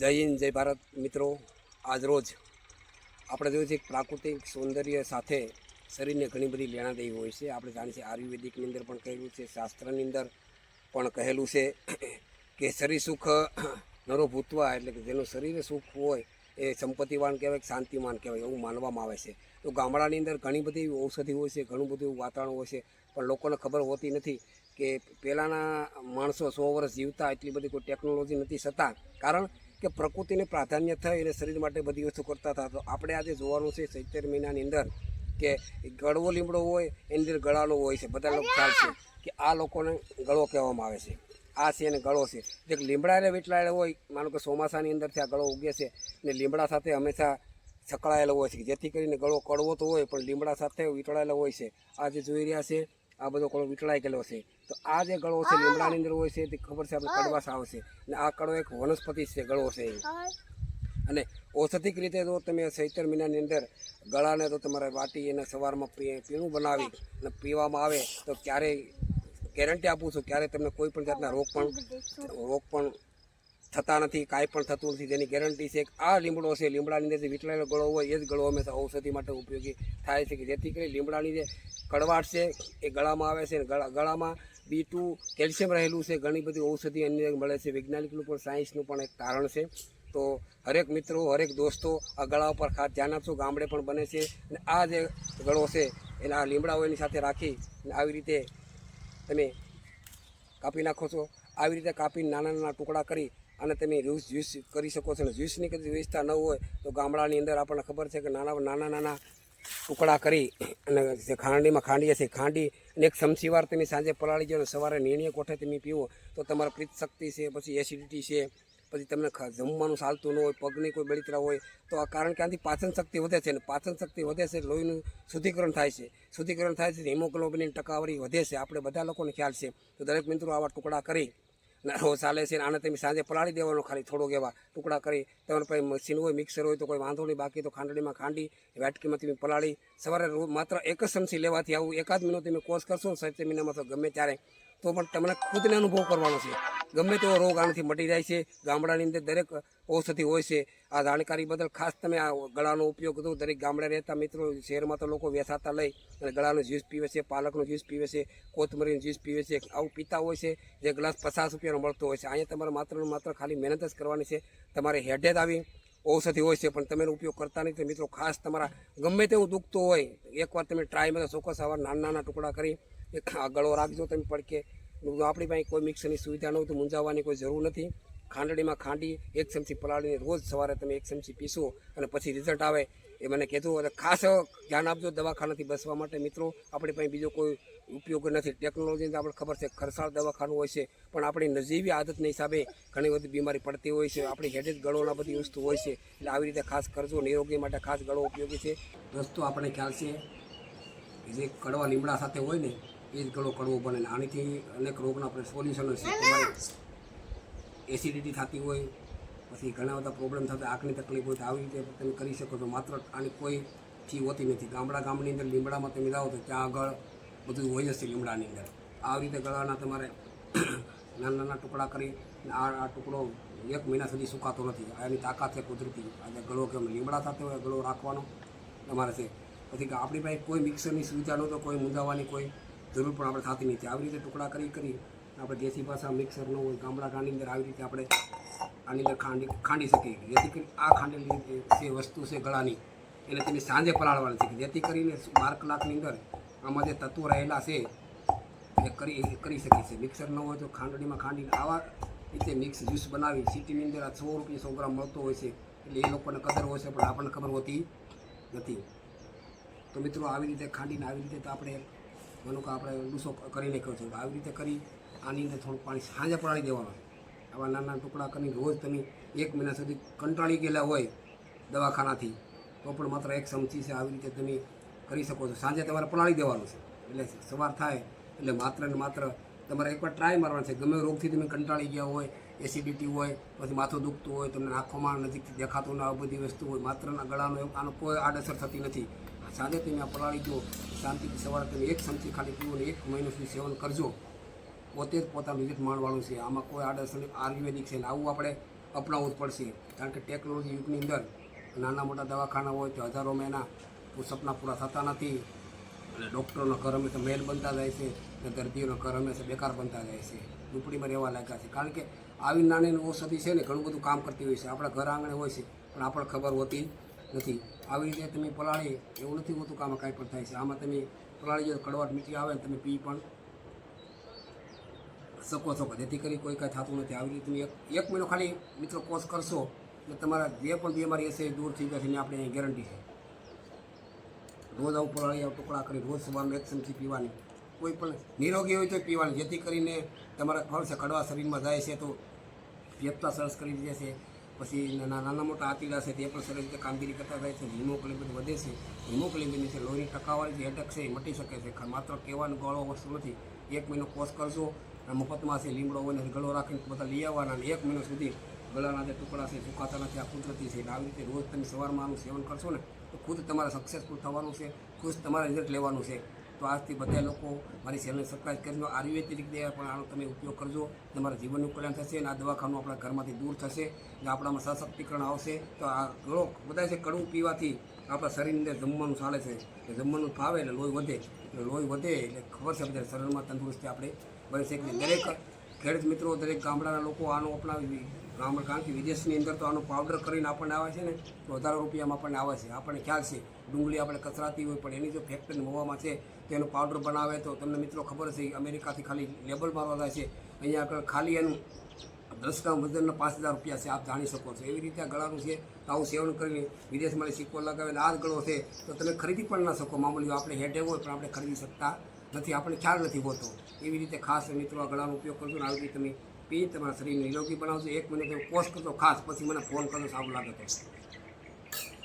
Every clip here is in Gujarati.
જય હિન્દ, જય ભારત. મિત્રો, આજ રોજ આપણે જોયું છે પ્રાકૃતિક સૌંદર્ય સાથે શરીરને ઘણી બધી લેણાદેવી હોય છે. આપણે જાણીએ છીએ આયુર્વેદિકની અંદર પણ કહેલું છે, શાસ્ત્રની અંદર પણ કહેલું છે કે શરીર સુખ નરો ભૂતવા એટલે કે જેનું શરીર સુખ હોય એ સંપત્તિવાન કહેવાય કે શાંતિવાન કહેવાય એવું માનવામાં આવે છે. તો ગામડાની અંદર ઘણી બધી એવી ઔષધિ હોય છે, ઘણું બધું એવું વાતાવરણ હોય છે, પણ લોકોને ખબર હોતી નથી કે પહેલાંના માણસો સો વર્ષ જીવતા એટલી બધી કોઈ ટેકનોલોજી નથી છતાં કારણ કે પ્રકૃતિને પ્રાધાન્ય થઈ અને શરીર માટે બધી વસ્તુ કરતા હતા. તો આપણે આજે જોવાનું છે ચૈતર મહિનાની અંદર કે ગળવો લીમડો હોય એની અંદર ગળાલો હોય છે. બધા લોકો ખ્યાલ છે કે આ લોકોને ગળો કહેવામાં આવે છે. આ છે અને ગળો છે. જે લીમડા વીટલાયેલા હોય માનો કે ચોમાસાની અંદરથી આ ગળો ઉગે છે ને લીમડા સાથે હંમેશા સકળાયેલો હોય છે. જેથી કરીને ગળો કડવો તો હોય પણ લીમડા સાથે વીંટળાયેલો હોય છે. આ જે જોઈ રહ્યા છે આ બધો કળો વીંટળાઈ ગયેલો છે. તો આ જે ગળો છે લીમડાની અંદર હોય છે તે ખબર છે આપણે કડવાસ આવશે અને આ કળો એક વનસ્પતિ છે ગળો છે. અને ઔષધિક રીતે જો તમે ચૈતર મહિનાની અંદર ગળાને તો તમારે વાટી એને સવારમાં પીણું બનાવી અને પીવામાં આવે તો ક્યારેય ગેરંટી આપું છું ક્યારે તમને કોઈ પણ જાતના રોગ પણ રોગ પણ થતા નથી, કાંઈ પણ થતું નથી. તેની ગેરંટી છે આ લીમડો છે, લીમડાની અંદર જે વીટલાયેલો ગળો હોય, એ જ ગળો હંમેશા ઔષધિ માટે ઉપયોગી થાય છે કે જેથી કરી લીમડાની જે કડવાટ છે, એ ગળામાં આવે છે ગળા, ગળામાં બી ટુ કેલ્શિયમ રહેલું છે. ઘણી બધી ઔષધિ એની મળે છે. વૈજ્ઞાનિકનું પણ, સાયન્સનું પણ એક કારણ છે. તો હરેક મિત્રો, હરેક દોસ્તો, આ ગળા ઉપર ખાસ ધ્યાન આપશો ગામડે પણ બને છે. અને આ જે ગળો છે, એના લીમડા લીમડાઓ એની સાથે રાખી આવી રીતે તમે કાપી નાખો છો. આવી રીતે કાપીને નાના નાના ટુકડા કરી અને તમે જ્યુસ જ્યુસ કરી શકો છો. અને જ્યુસની કદી વ્યવસ્થા ન હોય તો ગામડાની અંદર આપણને ખબર છે કે નાના નાના નાના ટુકડા કરી અને જે ખાંડીમાં ખાંડીએ છીએ. ખાંડી અને એક સમસીવાર તમે સાંજે પલાળી જાઓ સવારે નિર્ણય કોઠે તમે પીવો તો તમારા પ્રીત શક્તિ છે, પછી એસિડિટી છે, પછી તમને જમવાનું ચાલતું ન હોય, પગની કોઈ બળતરા હોય તો આ કારણ કે આથી પાચન શક્તિ વધે છે અને પાચન શક્તિ વધે છે લોહીનું શુદ્ધિકરણ થાય છે. શુદ્ધિકરણ થાય છે, હિમોગ્લોબિનની ટકાવારી વધે છે. આપણે બધા લોકોને ખ્યાલ છે. તો દરેક મિત્રો આવા ટુકડા કરી ને રોજ ચાલે છે આને તમે સાંજે પલાળી દેવાનો ખાલી થોડોક એવા ટુકડા કરી તમારે પાસે મશીન હોય મિક્સર હોય તો કોઈ વાંધો નહીં, બાકી તો ખાંડણીમાં ખાંડી, વાટકીમાં તમે પલાળી, સવારે માત્ર એક જ ચમચી લેવાથી આવું એકાદ મહિનો તમે કોર્સ કરશો ને સત્ય મહિનામાં તો ગમે ત્યારે તો પણ તમને ખુદને અનુભવ કરવાનો છે. ગમે તેવો રોગ આનાથી મટી જાય છે. ગામડાની અંદર દરેક ઔષધિ હોય છે. આ જાણકારી બદલ ખાસ તમે આ ગળાનો ઉપયોગ કરો. દરેક ગામડે રહેતા મિત્રો શહેરમાં તો લોકો વેસાતા લઈ અને ગળાનો જ્યુસ પીવે છે, પાલકનો જ્યુસ પીવે છે, કોથમરીનો જ્યુસ પીવે છે. આવું પીતા હોય છે. જે ગ્લાસ પચાસ રૂપિયાનો મળતો હોય છે. અહીંયા તમારે માત્ર માત્ર ખાલી મહેનત જ કરવાની છે. તમારે હેડે જ આવી ઔષધિ હોય છે, પણ તમે એનો ઉપયોગ કરતા નથી મિત્રો ખાસ તમારા ગમે તેવું દુખતું હોય, એકવાર તમે ટ્રાયમાં ચોક્કસ આવા નાના નાના ટુકડા કરી એક આ ગળો રાખજો તમે પડકે. આપણી પાસે કોઈ મિક્સરની સુવિધા નહોતી મૂંઝાવવાની કોઈ જરૂર નથી. ખાંડણીમાં ખાંડી એક ચમચી પલાળીને રોજ સવારે તમે એક ચમચી પીશો અને પછી રિઝલ્ટ આવે એ મને કહેતું અને ખાસ ધ્યાન આપજો દવાખાનાથી બસવા માટે મિત્રો. આપણી પાસે બીજો કોઈ ઉપયોગ નથી. ટેકનોલોજીની આપણે ખબર છે ખરસાળ દવાખાનું હોય છે. પણ આપણી નજીવી આદતના હિસાબે ઘણી બધી બીમારી પડતી હોય છે. આપણી હેડેજ ગળોના બધી વસ્તુ હોય છે. એટલે આવી રીતે ખાસ કરજો નિરોગી માટે ખાસ ગળો ઉપયોગી છે. દોસ્તો આપણે ખ્યાલ છે જે કડવા લીમડા સાથે હોય ને એ જ ગળો કડવો બને ને આનાથી અનેક રોગના આપણે સોલ્યુશન હશે. એસિડિટી થતી હોય પછી ઘણા બધા પ્રોબ્લેમ થતા આંખની તકલીફ હોય તો આવી રીતે તમે કરી શકો છો. માત્ર આની કોઈ ફી હોતી નથી. ગામડા ગામની અંદર લીમડામાં તમે જાઓ તો ત્યાં આગળ બધું હોય જ છે લીમડાની અંદર. આવી રીતે ગળાના તમારે નાના નાના ટુકડા કરી આ આ ટુકડો એક મહિના સુધી સુકાતો નથી. એની તાકાત છે કુદરતી. આજે ગળો કે લીમડા થતો હોય ગળો રાખવાનો તમારે છે. પછી આપણી પાસે કોઈ મિક્સરની સુવિધા નહોતો તો કોઈ મૂંઝાવાની કોઈ જરૂર પણ આપણે થતી નથી. આવી રીતે ટુકડા કરી કરી આપણે દેશી ભાષા મિક્સર ન હોય ગામડા ગામની અંદર આવી રીતે આપણે આની અંદર ખાંડી ખાંડી શકીએ જેથી કરી આ ખાંડેલી જે વસ્તુ છે ગળાની, એને તેને સાંજે પલાળવાની છે જેથી કરીને બાર કલાકની અંદર આમાં જે તત્વો રહેલા છે, એ કરી કરી શકીએ છીએ. મિક્સર ન હોય તો ખાંડણીમાં ખાંડીને આવા રીતે મિક્સ જ્યુસ બનાવી સિટીની અંદર આ સો રૂપિયા, સો ગ્રામ મળતો હોય છે. એટલે એ લોકોને કદર હોય છે, પણ આપણને ખબર હોતી નથી. તો મિત્રો, આવી રીતે ખાંડીને આવી રીતે તો આપણે માનો કે આપણે ડૂસો કરી નાખ્યો છે. આવી રીતે કરી આની અંદર થોડું પાણી સાંજે પડાવી દેવાનું. આવા નાના ટુકડા કરીને રોજ તમે એક મહિના સુધી કંટાળી ગયેલા હોય દવાખાનાથી, તો પણ માત્ર એક ચમચી છે. આવી રીતે તમે કરી શકો છો. સાંજે તમારે પલાળી દેવાનું છે. એટલે સવાર થાય, એટલે માત્ર ને માત્ર તમારે એકવાર ટ્રાય મારવાનો છે. ગમે રોગથી તમે કંટાળી ગયા હોય એસિડિટી હોય, પછી માથું દુખતું હોય, તમને આંખોમાં નજીકથી દેખાતું ના બધી વસ્તુ હોય, માત્રના ગળાનો આનો કોઈ આડઅસર થતી નથી. સાંજે તમે પલાળી દો શાંતિથી સવારે તમે એક ચમચી ખાલી પીવો ને એક મહિનો સુધી સેવન કરજો. પોતે જ પોતાનું રિઝલ્ટ માણવાનું છે. આમાં કોઈ આડઅસર આયુર્વેદિક છે ને આવું આપણે અપનાવવું જ પડશે. કારણ કે ટેકનોલોજી યુગની અંદર નાના મોટા દવાખાના હોય તો હજારો મહિના સપના પૂરા થતા નથી. અને ડૉક્ટરોના ઘર હંમેશા મેલ બનતા જાય છે અને દર્દીઓના ઘર હંમેશા બેકાર બનતા જાય છે. ઝૂંપડીમાં રહેવા લાગ્યા છે. કારણ કે આવી નાની ઔષધિ છે ને ઘણું બધું કામ કરતી હોય છે. આપણા ઘર આંગણે હોય છે. પણ આપણને ખબર હોતી નથી. આવી રીતે તમે પલાળી, એવું નથી હોતું કે આમાં કાંઈ પણ થાય છે. આમાં તમે પલાળી જો કડવાટ મીઠી આવે તમે પી પણ શકો છો. જેથી કરી કોઈ કાંઈ થતું નથી. આવી રીતે તમે એક એક મહિનો ખાલી મિત્રો કોર્સ કરશો, એટલે તમારા જે પણ બીમારી હશે એ દૂર થઈ જશે એની આપણે ગેરંટી છે. રોજ આવું પલાળી, આવું ટુકડા કરી રોજ સવારમાં એક ચમચી પીવાની. કોઈ પણ નિરોગી હોય તો પીવાની. જેથી કરીને તમારા ફળ છે, કડવા શરીરમાં જાય છે તો ફેફસા સરસ કરી દે છે. પછી નાના નાના મોટા આતીડા છે, તે પણ સરસ રીતે કામગીરી કરતા થાય છે, હિમોગ્લોબિન વધે છે. હિમોગ્લોબિન છે લોહીની ટકાવારી જે એટક છે, એ મટી શકે છે. માત્ર કહેવાનું ગળો વસ્તુ નથી. એક મહિનો કોર્સ કરશો અને મફતમાં છે, લીમડો હોય ગળો રાખીને બધા લઈ આવવાના, અને એક મહિનો સુધી ગળાના જે ટુકડા છે, સુકાતા નથી, આ કુદરતી છે. આવી રીતે રોજ તમે સવારમાં આનું સેવન કરશો ને, તો ખુદ તમારે સક્સેસફુલ થવાનું છે, ખુદ તમારે રિઝલ્ટ લેવાનું છે. તો આજથી બધા લોકો મારી ચેનલ સબસ્ક્રાઈબ કરજો આયુર્વેદિક દવા પણ આનો તમે ઉપયોગ કરજો. તમારા જીવનનું કલ્યાણ થશે અને આ દવાખાનું આપણા ઘરમાંથી દૂર થશે અને આપણામાં સશક્તિકરણ આવશે. તો આ ઘણો બધા છે કડવું પીવાથી આપણા શરીરની અંદર જમવાનું ચાલે છે. કે જમવાનું ફાવે એટલે લોહી વધે. એટલે લોહી વધે એટલે ખબર છે બધા શરીરમાં તંદુરસ્તી આપણે બને છે. કે દરેક ખેડૂત મિત્રો, દરેક ગામડાના લોકો આનો અપનાવી ગામડા કારણ કે વિદેશની અંદર તો આનો પાવડર કરીને આપણને આવે છે ને, તો હજારો રૂપિયામાં આપણને આવે છે. આપણને ખ્યાલ છે, ડુંગળી આપણે કચરાતી હોય, પણ એની જો ફેક્ટરી મોવામાં છે, તો એનો પાવડર બનાવે તો તમને મિત્રો ખબર છે અમેરિકાથી ખાલી લેબલ મારવા થાય છે. અહીંયા આગળ ખાલી એનું દસ ગ્રામ વજનના પાંચ હજાર રૂપિયા છે, આપ જાણી શકો છો. એવી રીતે આ ગળાનું છે, તો આવું સેવન કરીને વિદેશમાં સિક્કો લગાવે આ જ ગળો છે, તો તમે ખરીદી પણ ના શકો. મામૂલી આપણે હેઠે હોય, પણ આપણે ખરીદી શકતા નથી. આપણને ખ્યાલ નથી હોતો. એવી રીતે ખાસ મિત્રો આ ગળાનો ઉપયોગ કરજો ને, આવી રીતે તમે પી, તમારા શરીરને નિરોગી બનાવજો. એક તમે કોર્સ કરતો ખાસ, પછી મને ફોન કરો સારું લાગે તો.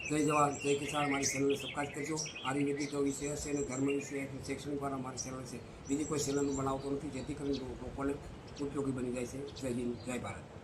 જય જવાન, જય કિસાન, મારી ચેનલને સબસ્ક્રાઈબ કરજો. આયુર્વેદિક વિષય હશે અને ધર્મ વિષય શૈક્ષણિક વાળા મારી ચેનલ છે બીજી કોઈ ચેનલ બનાવતો નથી, જેથી કરીને લોકોને ઉપયોગી બની જાય છે. જય હિન્દ, જય ભારત.